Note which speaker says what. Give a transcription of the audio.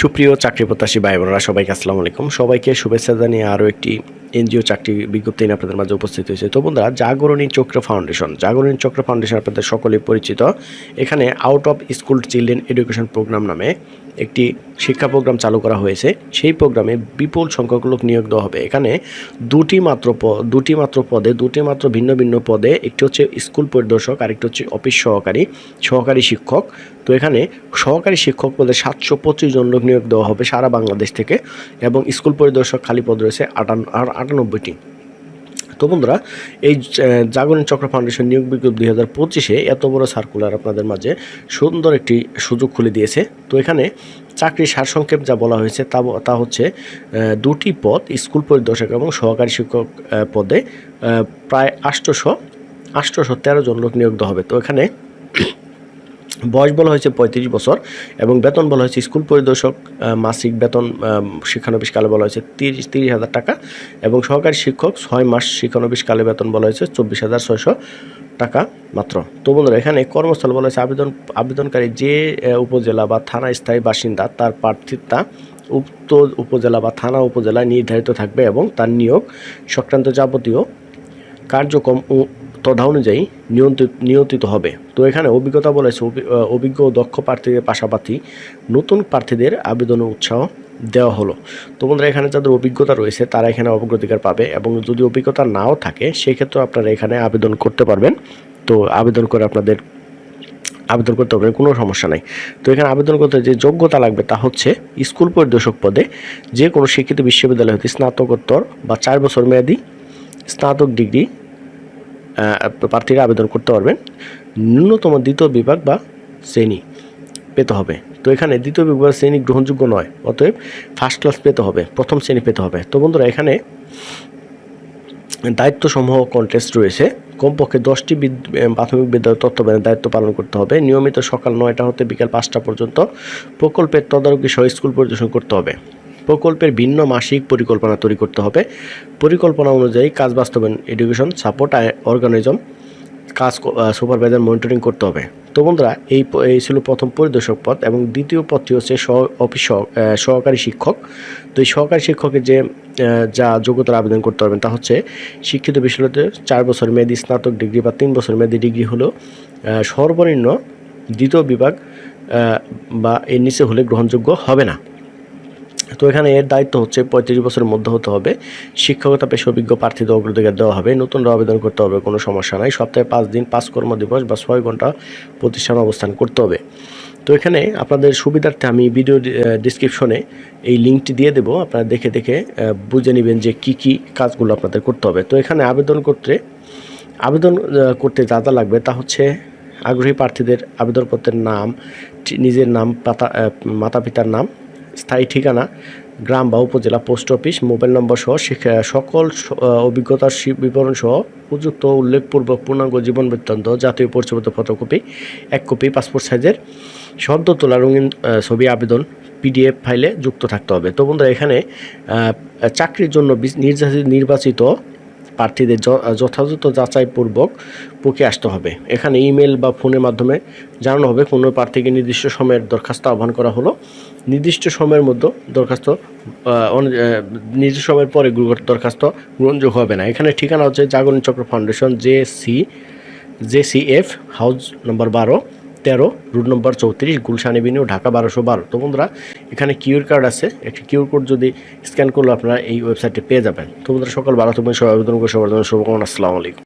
Speaker 1: সুপ্রিয় চাকরি প্রত্যাশী ভাই বোনেরা সবাইকে আসসালামু আলাইকুম। সবাইকে শুভেচ্ছা জানিয়ে আরও একটি এনজিও চাকরি বিজ্ঞপ্তি নিয়ে আপনাদের মাঝে উপস্থিত হয়েছে। তো বন্ধুরা, জাগরণী চক্র ফাউন্ডেশন। জাগরণী চক্র ফাউন্ডেশন আপনাদের সকলেই পরিচিত। এখানে out of school children education programme নামে একটি শিক্ষা প্রোগ্রাম চালু করা হয়েছে। সেই প্রোগ্রামে বিপুল সংখ্যক লোক নিয়োগ দেওয়া হবে। এখানে দুটি মাত্র দুটি মাত্র পদে, দুটি মাত্র ভিন্ন ভিন্ন পদে, একটি হচ্ছে স্কুল পরিদর্শক, আরেকটি হচ্ছে অফিস সহকারী সহকারী শিক্ষক। তো এখানে সহকারী শিক্ষক পদে সাতশো পঁচিশ জন লোক নিয়োগ দেওয়া হবে সারা বাংলাদেশ থেকে এবং স্কুল পরিদর্শক খালি পদ রয়েছে আটান আর আটানব্বইটি। তো বন্ধুরা, এই জাগরণ চক্র ফাউন্ডেশন নিয়োগ বিজ্ঞপ্তি দুই হাজার পঁচিশে এত বড় সার্কুলার আপনাদের মাঝে সুন্দর একটি সুযোগ খুলে দিয়েছে। তো এখানে চাকরির সারসংক্ষেপ যা বলা হয়েছে তা তা হচ্ছে দুটি পদ স্কুল পরিদর্শক এবং সহকারী শিক্ষক পদে প্রায় আষ্টশো আষ্টশো তেরো জন লোক নিয়োগ দেওয়া হবে। তো এখানে বয়স বলা হয়েছে পঁয়ত্রিশ বছর এবং বেতন বলা হয়েছে স্কুল পরিদর্শক মাসিক বেতন আহ, শিক্ষানবিশ কালে বলা হয়েছে তিরিশ তিরিশ হাজার টাকা এবং সহকারী শিক্ষক ছয় মাস শিক্ষানবিশ কালে বেতন বলা হয়েছে চব্বিশ হাজার ছয়শো টাকা মাত্র। তো বন্ধুরা এখানে কর্মস্থল বলা হয়েছে আবেদন আবেদনকারী যে উপজেলা বা থানা স্থায়ী বাসিন্দা তার প্রার্থিতা উক্ত উপজেলা বা থানা উপজেলায় নির্ধারিত থাকবে এবং তার নিয়োগ সংক্রান্ত যাবতীয় কার্যক্রম তথা অনুযায়ী নিয়ন্ত্রিত নিয়ন্ত্রিত হবে। তো এখানে অভিজ্ঞতা বলেছে, অভি- অভিজ্ঞ দক্ষ প্রার্থীদের পাশাপাশি নতুন প্রার্থীদের আবেদনের উৎসাহ দেওয়া হলো। তো বন্ধুরা, এখানে যাদের অভিজ্ঞতা রয়েছে, তারা এখানে অগ্রাধিকার পাবে এবং যদি অভিজ্ঞতা নাও থাকে, সেক্ষেত্রে আপনারা এখানে আবেদন করতে পারবেন। তো আবেদন করে আপনাদের, আবেদন করতে পারবেন, কোনো সমস্যা নাই। তো এখানে আবেদন করতে যে যোগ্যতা লাগবে তা হচ্ছে স্কুল পরিদর্শক পদে যে কোনো শিক্ষিত বিশ্ববিদ্যালয় হতে স্নাতকোত্তর বা চার বছর মেয়াদি স্নাতক ডিগ্রি প্রার্থীরা আবেদন করতে পারবেন। ন্যূনতম দ্বিতীয় বিভাগ বা শ্রেণি পেতে হবে। তো এখানে দ্বিতীয় বিভাগ বা শ্রেণি গ্রহণযোগ্য নয়, অতএব ফার্স্ট ক্লাস পেতে হবে, প্রথম শ্রেণি পেতে হবে। তো বন্ধুরা, এখানে দায়িত্বসমূহ কন্টেস্ট রয়েছে। কমপক্ষে দশটি প্রাথমিক বিদ্যালয় তত্ত্বাবধানের দায়িত্ব পালন করতে হবে। নিয়মিত সকাল নয়টা হতে বিকাল পাঁচটা পর্যন্ত প্রকল্পের তদারকি সহ স্কুল পরিদর্শন করতে হবে। প্রকল্পের ভিন্ন মাসিক পরিকল্পনা তৈরি করতে হবে। পরিকল্পনা অনুযায়ী কাজ বাস্তবায়ন এডুকেশন সাপোর্ট অর্গানিজম কাজ সুপারভাইজার মনিটরিং করতে হবে। তো বন্ধুরা, এই এই ছিল প্রথম পরিদর্শক পদ এবং দ্বিতীয় পদটি হচ্ছে সহ অফিস সহকারী শিক্ষক। তো এই সহকারী শিক্ষকের যে যা যোগ্যতার আবেদন করতে পারবেন তা হচ্ছে শিক্ষিত বিশ্ববিদ্যালয়ে চার বছর মেয়াদী স্নাতক ডিগ্রি বা তিন বছর মেয়াদী ডিগ্রি হলো সর্বনিম্ন দ্বিতীয় বিভাগ বা এর নিচে হলে গ্রহণযোগ্য হবে না। তো এখানে এর দায়িত্ব হচ্ছে পঁয়ত্রিশ বছরের মধ্যে হতে হবে। শিক্ষকতা পেশা অভিজ্ঞ প্রার্থীদের অগ্রাধিকার দেওয়া হবে। নতুন আবেদন করতে হবে, কোনো সমস্যা নাই। সপ্তাহে পাঁচ দিন পাঁচ কর্মদিবস বা ছয় ঘণ্টা প্রতিষ্ঠানে অবস্থান করতে হবে। তো এখানে আপনাদের সুবিধার্থে আমি ভিডিও ডিসক্রিপশনে এই লিঙ্কটি দিয়ে দেবো। আপনারা দেখে দেখে বুঝে নেবেন যে কি কি কাজগুলো আপনাদের করতে হবে। তো এখানে আবেদন করতে আবেদন করতে যা যা লাগবে তা হচ্ছে আগ্রহী প্রার্থীদের আবেদনপত্রের নাম নিজের নাম, পাতা মাতা পিতার নাম স্থায়ী ঠিকানা, গ্রাম বা উপজেলা পোস্ট অফিস, মোবাইল নম্বর সহ সকল অভিজ্ঞতার বিবরণ সহ উপযুক্ত উল্লেখপূর্বক পূর্ণাঙ্গ জীবন বৃত্তান্ত, জাতীয় পরিচয়পত্র, ফটোকপি, এক কপি পাসপোর্ট সাইজের সদ্য তোলা, রঙিন ছবি, আবেদন পিডিএফ ফাইলে যুক্ত থাকতে হবে। তো বন্ধুরা, এখানে চাকরির জন্য নির্বাচিত প্রার্থীদের যথাযথ যাচাইপূর্বক পকে আসতে হবে। এখানে ইমেল বা ফোনের মাধ্যমে জানানো হবে। কোনো প্রার্থীকে নির্দিষ্ট সময়ের দরখাস্ত আহ্বান করা হলো। নির্দিষ্ট সময়ের মধ্যে দরখাস্ত নির্দিষ্ট সময়ের পরে দরখাস্ত গ্রহণযোগ্য হবে না। এখানে ঠিকানা হচ্ছে Jagaran Chakra foundation J C J C F house number বারো, তেরো, রুট নম্বর চৌত্রিশ, গুলশান ঢাকা বারোশো বারো। তো বন্ধুরা এখানে কিউর কার্ড আছে, একটি কিউর কোড যদি স্ক্যান করলে আপনারা এই ওয়েবসাইটে পেয়ে যাবেন। তো বন্ধুরা, সকাল ভালো থাকবেন, সবাই আবেদন করে সবার জন্য শুভকামনা, আসসালামু আলাইকুম।